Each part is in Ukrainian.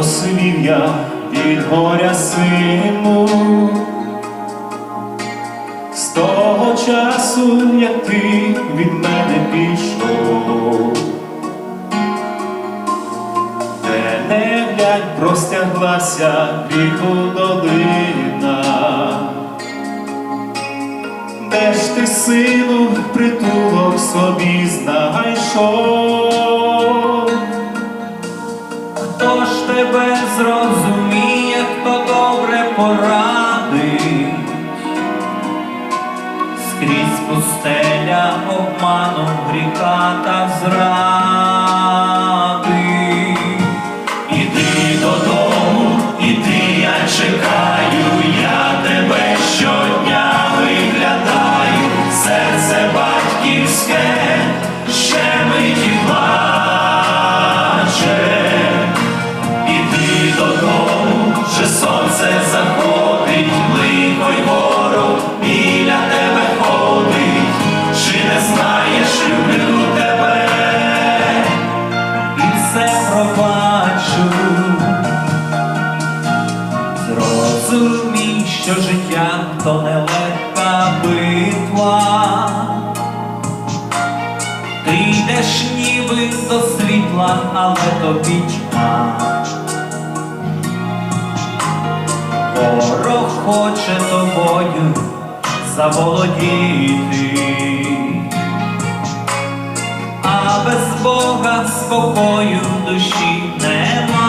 посивів я від горя сину. З того часу, як ти від мене пішов, де не глянь, простяглася віку долина. Де ж ти, сину, притулок собі знайшов? Хто ж тебе зрозуміє, хто добре порадить? Скрізь пустеля обману Зрозумій, що життя то нелегка битва. Ти йдеш ніби до світла, але тобі тьма. Ворог хоче тобою заволодіти а без Бога спокою душі нема.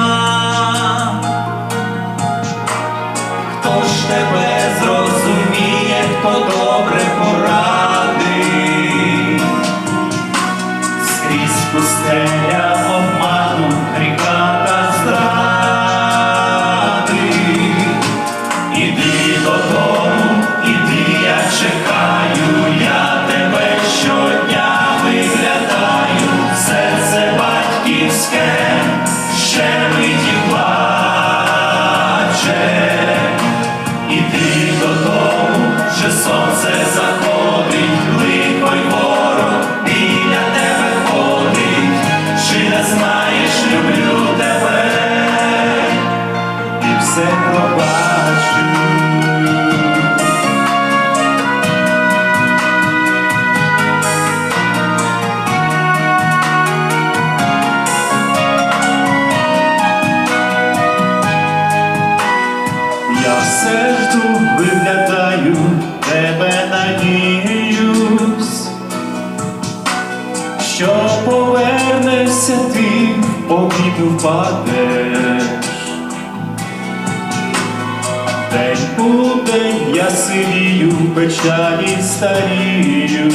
Додому, вже сонце заходить, лихо й ворог біля тебе ходить, чи не знаєш, люблю тебе, і все пробачу. Я все жду, що повернешся ти, обіду впадеш. День у день я сивію, печалі старію.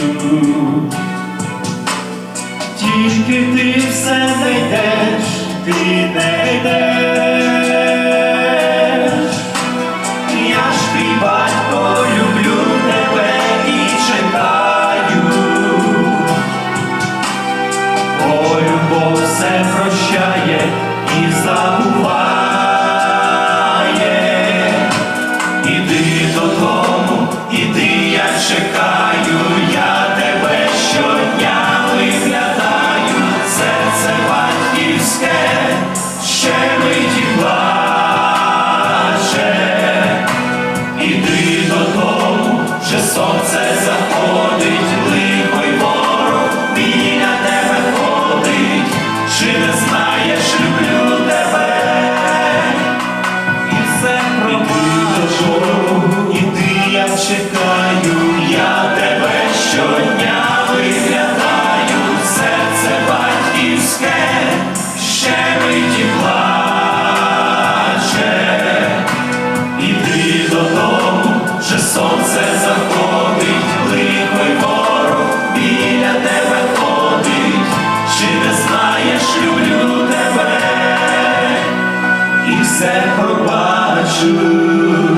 Тільки ти все знайдеш, йдеш, ти не ж люблю тебе і все пробачу.